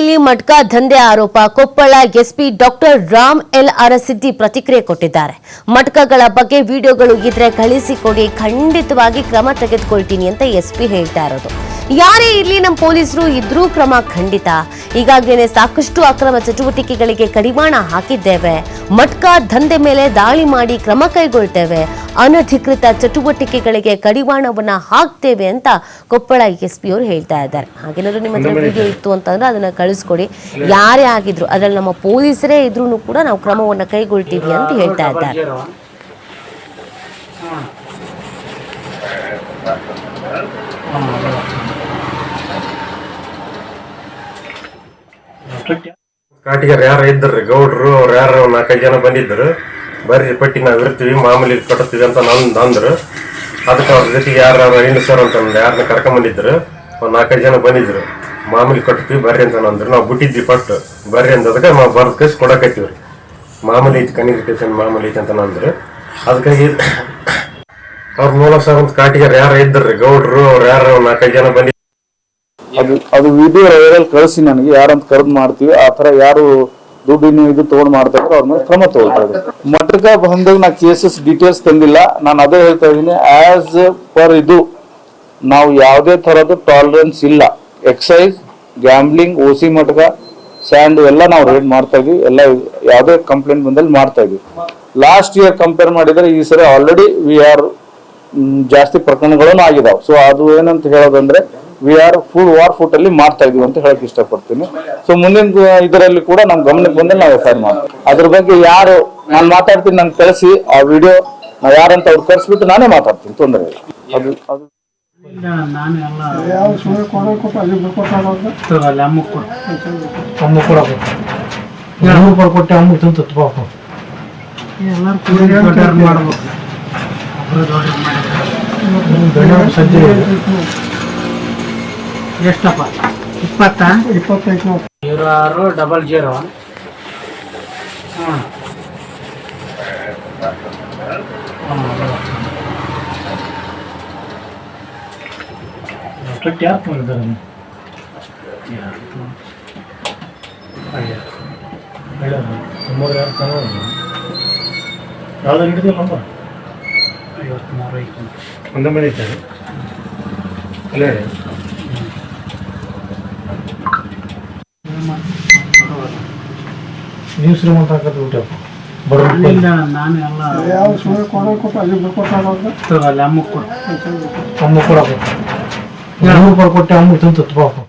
ಇಲ್ಲಿ ಮಟ್ಕಾ ದಂಧೆ ಆರೋಪ, Koppal SP doctor Ram L Arasiddi ಪ್ರತಿಕ್ರಿಯೆ ಕೊಟ್ಟಿದ್ದಾರೆ. ಮಟ್ಕಗಳ ಬಗ್ಗೆ ವಿಡಿಯೋಗಳು ಇದ್ರೆ ಕಳಿಸಿಕೊಡಿ ಖಂಡಿತವಾಗಿ ಕ್ರಮ ತೆಗೆದುಕೊಳ್ತೀನಿ ಅಂತ ಎಸ್ಪಿ ಹೇಳ್ತಾ ಇರೋದು. ಯಾರೇ ಇರ್ಲಿ ನಮ್ಮ ಪೊಲೀಸರು ಇದ್ರೂ ಕ್ರಮ ಖಂಡಿತ. ಈಗಾಗಲೇ ಸಾಕಷ್ಟು ಅಕ್ರಮ ಚಟುವಟಿಕೆಗಳಿಗೆ ಕಡಿವಾಣ ಹಾಕಿದ್ದೇವೆ. ಮಟ್ಕಾ ದಂಧೆ ಮೇಲೆ ದಾಳಿ ಮಾಡಿ ಕ್ರಮ ಕೈಗೊಳ್ತೇವೆ. ಅನಧಿಕೃತ ಚಟುವಟಿಕೆಗಳಿಗೆ ಕಡಿವಾಣವನ್ನ ಹಾಕ್ತೇವೆ ಅಂತ ಕೊಪ್ಪಳ ಎಸ್ಪಿ ಅವರು ಹೇಳ್ತಾ ಇದ್ದಾರೆ. ಹಾಗೇನಾದ್ರು ನಿಮ್ಮ ಹತ್ರ ವಿಡಿಯೋ ಇತ್ತು ಅಂತಂದ್ರೆ ಅದನ್ನ ಕಳಿಸ್ಕೊಡಿ. ಯಾರೇ ಆಗಿದ್ರು ಅದ್ರಲ್ಲಿ ನಮ್ಮ ಪೊಲೀಸರೇ ಇದ್ರೂ ಕೂಡ ನಾವು ಕ್ರಮವನ್ನು ಕೈಗೊಳ್ತೀವಿ ಅಂತ ಹೇಳ್ತಾ ಇದ್ದಾರೆ. ಕಾಟಿಗಾರ ಯಾರ ಇದ್ರಿ ಗೌಡ್ರು ಅವ್ರು ಯಾರು ನಾಲ್ಕೈದು ಜನ ಬಂದಿದ್ರು. ಬರ್ರಿ, ಪಟ್ಟಿ ನಾವು ಇರ್ತೀವಿ, ಮಾಮೂಲಿ ಕಟ್ತೀವಿ ಅಂತ ನಂದು ಅಂದ್ರು. ಅದಕ್ಕೆ ಅವ್ರ ಜೊತೆಗೆ ಯಾರು ಸರ್ ಅಂತ ಯಾರನ್ನ ಕರ್ಕೊಂಬಂದಿದ್ರು. ಒಂದು ನಾಲ್ಕೈದು ಜನ ಬಂದಿದ್ರು. ಮಾಮೂಲಿ ಕಟ್ತೀವಿ ಬರ್ರಿ ಅಂತ ಅಂದ್ರು. ನಾವು ಬಿಟ್ಟಿದ್ವಿ ಪಟ್ಟು. ಬರ್ರಿ ಅಂದದಕ್ಕೆ ನಾವು ಬರ್ದು ಕಳ್ಸಿ ಕೊಡಕತ್ತೀವ್ರಿ. ಮಾಮೂಲಿ ಐತಿ, ಕಣ್ಣಿಗೆ ಮಾಮೂಲಿ ಐತಿ ಅಂತ ಅಂದ್ರು. ಅದಕ್ಕಾಗಿ ಅವ್ರ ಅಂತ ಕಾಟಿಗಾರ ಯಾರ ಇದ್ರಿ? ಗೌಡ್ರು ಅವ್ರು ಯಾರು? ನಾಲ್ಕೈದು ಜನ ಬಂದಿ ಅದು ಅದು ವಿಡಿಯೋ ವೈರಲ್ ಕಳಿಸಿ ನನಗೆ, ಯಾರಂತ ಕರೆದು ಮಾಡ್ತೀವಿ, ಆ ಥರ ಯಾರು ದುಡ್ಡಿನ ಇದು ತಗೊಂಡ್ ಮಾಡ್ತಾರೆ ಅವ್ರ ಮೇಲೆ ಕ್ರಮ ತಗೊಳ್ತಾ ಮಟ್ಟಕ ಬಂದಾಗ ನಾ ಕೇಸಸ್ ಡೀಟೇಲ್ಸ್ ತಂದಿಲ್ಲ. ನಾನು ಅದೇ ಹೇಳ್ತಾ ಇದ್ದೀನಿ ಆಸ್ ಪರ್ ಇದು, ನಾವು ಯಾವುದೇ ಥರದ ಟಾಲರೆನ್ಸ್ ಇಲ್ಲ. Excise gambling OC C matka sand ಎಲ್ಲ ನಾವು ರೇಡ್ ಮಾಡ್ತಾ ಇದೀವಿ ಎಲ್ಲ ಯಾವುದೇ ಕಂಪ್ಲೇಂಟ್ ಬಂದಲ್ಲಿ ಮಾಡ್ತಾ ಇದೀವಿ ಲಾಸ್ಟ್ ಇಯರ್ ಕಂಪೇರ್ ಮಾಡಿದರೆ ಈ ಸರಿ ಆಲ್ರೆಡಿ ವಿ ಆರ್ ಜಾಸ್ತಿ ಪ್ರಕರಣಗಳನ್ನು ಆಗಿದಾವೆ. ಸೊ ಅದು ಏನಂತ ಹೇಳೋದಂದ್ರೆ we are full war foot ಅಲ್ಲಿ ಮಾಡ್ತಾ ಇದೀವಿ ಅಂತ ಹೇಳಕ್ ಇಷ್ಟಪಡ್ತೀನಿ. ಸೊ ಮುಂದಿನ ಇದರಲ್ಲಿ ಕೂಡ ನಮ್ ಗಮನಕ್ಕೆ ಬಂದ್ರೆ ನಾವು ಎಫ್ ಐ ಮಾಡ್ತೀವಿ. ಅದ್ರ ಬಗ್ಗೆ ಯಾರು ನಾನು ಮಾತಾಡ್ತೀನಿ ನಂಗೆ ಕಳಿಸಿ. ಆ ವಿಡಿಯೋ ನಾವು ಯಾರಂತ ಅವ್ರು ಕರ್ಸ್ಬಿಟ್ಟು ನಾನೇ ಮಾತಾಡ್ತೀನಿ ತೊಂದರೆ ಇಲ್ಲ. ಅದು ಅದು ಕೊಡೋ ಎಲ್ಲರೂ ಮಾಡ್ಬೇಕು. ಸಜ್ಜೆ ಎಷ್ಟಪ್ಪ? ಇಪ್ಪತ್ತಾ? ಇಪ್ಪತ್ತೈದು ಜೀರೋ ಆರು ಡಬಲ್ ಜೀರೋ ಹಾಂ ಕಟ್ಟಿ ಯಾರು ಮಾಡಿದ್ದಾರೆ ಯಾವ್ದು ಹಿಡಿದಿಲ್ಲ ಯಾರು ಐವತ್ಮೂರು ಐದು ಒಂದೇ ಮನೆ ಐತೆ ಅಲ್ಲೇ ನೀವು ಶ್ರೀಮಂತ ಹಾಕೋದು ಊಟ ಬರೋದಿಲ್ಲ ನಾನು ಎಲ್ಲ ಯಾವ ಕೊಟ್ಟು ಅಲ್ಲಿ ಬಿಡ್ಕೊಟ್ಟಾಗ ತಗೊಳ್ಳಿ ಅಮ್ಮ ಕೊಡು ಅಮ್ಮ ಕೊಡಬೇಕು ಅಮ್ಮ ಕೊಟ್ಟೆ ಅಮ್ಮ ತಂತು ಪಾಪ